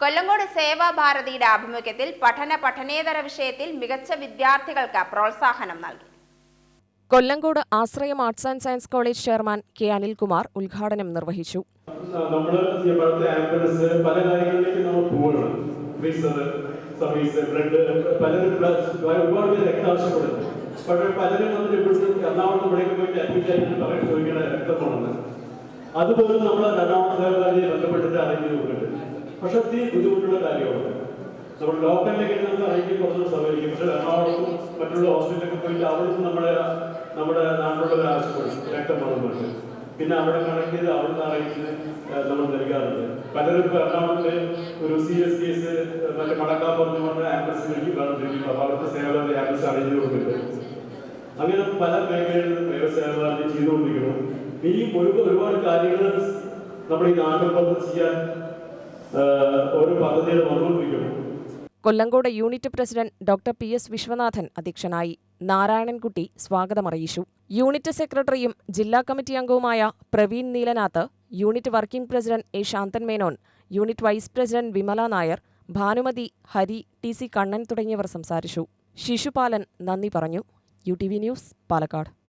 കൊല്ലങ്കോട് സേവാഭാരതിയുടെ ആഭിമുഖ്യത്തിൽ പഠന പഠനേതര വിഷയത്തിൽ മികച്ച വിദ്യാർത്ഥികൾക്ക് പ്രോത്സാഹനം നൽകി. Kollengode Ashrayam arts and science college chairman K Anilkumar ഉദ്ഘാടനം നിർവഹിച്ചു. നമ്മൾ ആംബുലൻസ് പല കാര്യങ്ങളിലേക്ക് നമ്മൾ പോവുകയാണ് ഫ്രീസർ സർവീസ് ബ്ലഡ് പലരും blood- ഒരുപാട് പേര് രക്തം ആവശ്യപ്പെടുന്നു പക്ഷേ പലരും വന്നിട്ട് ഇവിടുത്തെ എറണാകുളത്ത് ഇവിടേക്ക് പോയിട്ട് അഡ്മിറ്റ് ആയിട്ട് പറയും ചോദിക്കണ രക്തമാണെന്ന് അതുപോലും നമ്മൾ എറണാകുളം ദേവകാരിയെ ബന്ധപ്പെട്ടിട്ട് പക്ഷെ ഒത്തിരി ബുദ്ധിമുട്ടുള്ള കാര്യമാണ്. നമ്മൾ ലോക്കലിലേക്ക് നമ്മൾ അറേഞ്ച് കുറച്ച് സഹകരിക്കും പക്ഷെ എറണാകുളത്തും മറ്റുള്ള ഹോസ്പിറ്റലൊക്കെ പോയിട്ട് അവിടുന്ന് നമ്മുടെ നമ്മുടെ നാട്ടിലുള്ള ആവശ്യപ്പെടും. രക്തം വന്നിട്ടുണ്ട് പിന്നെ അവിടെ കണക്ട് ചെയ്ത് അവിടുന്ന് അറേഞ്ച് നമ്മൾ നൽകാറുണ്ട്. പലരും ഇപ്പോൾ എറണാകുളത്ത് ഒരു സി എസ് കേസ് മറ്റേ മടക്കാപ്പുറത്ത് പറഞ്ഞ ആംബുലൻസ് വിളിക്കും. പറഞ്ഞിരിക്കും അപ്പോൾ അവിടുത്തെ സേവനം ആംബുലൻസ് അറേഞ്ച് കൊടുക്കുന്നുണ്ട് അങ്ങനെ പല മേഖലകളിലും വ്യവസായങ്ങൾ ചെയ്തുകൊണ്ടിരിക്കണം ഇനിയും ഒരു ഒരുപാട് കാര്യങ്ങൾ നമ്മൾ ഈ നാട്ടിൽ ചെയ്യാൻ ആ, പദ്ധതിയുടെ വന്നുകൊണ്ടിരിക്കുന്നു. Kollengode unit president doctor P S Viswanathan അധ്യക്ഷനായി നാരായണൻകുട്ടി സ്വാഗതമറിയിച്ചു. യൂണിറ്റ് സെക്രട്ടറിയും ജില്ലാ കമ്മിറ്റി അംഗവുമായ Praveen Neelanath unit working president A Shanthan Menon unit vice president Vimala Nair Bhanumathi Hari T C Kannan തുടങ്ങിയവർ സംസാരിച്ചു. ശിശുപാലൻ നന്ദി പറഞ്ഞു. U T V news Palakkad.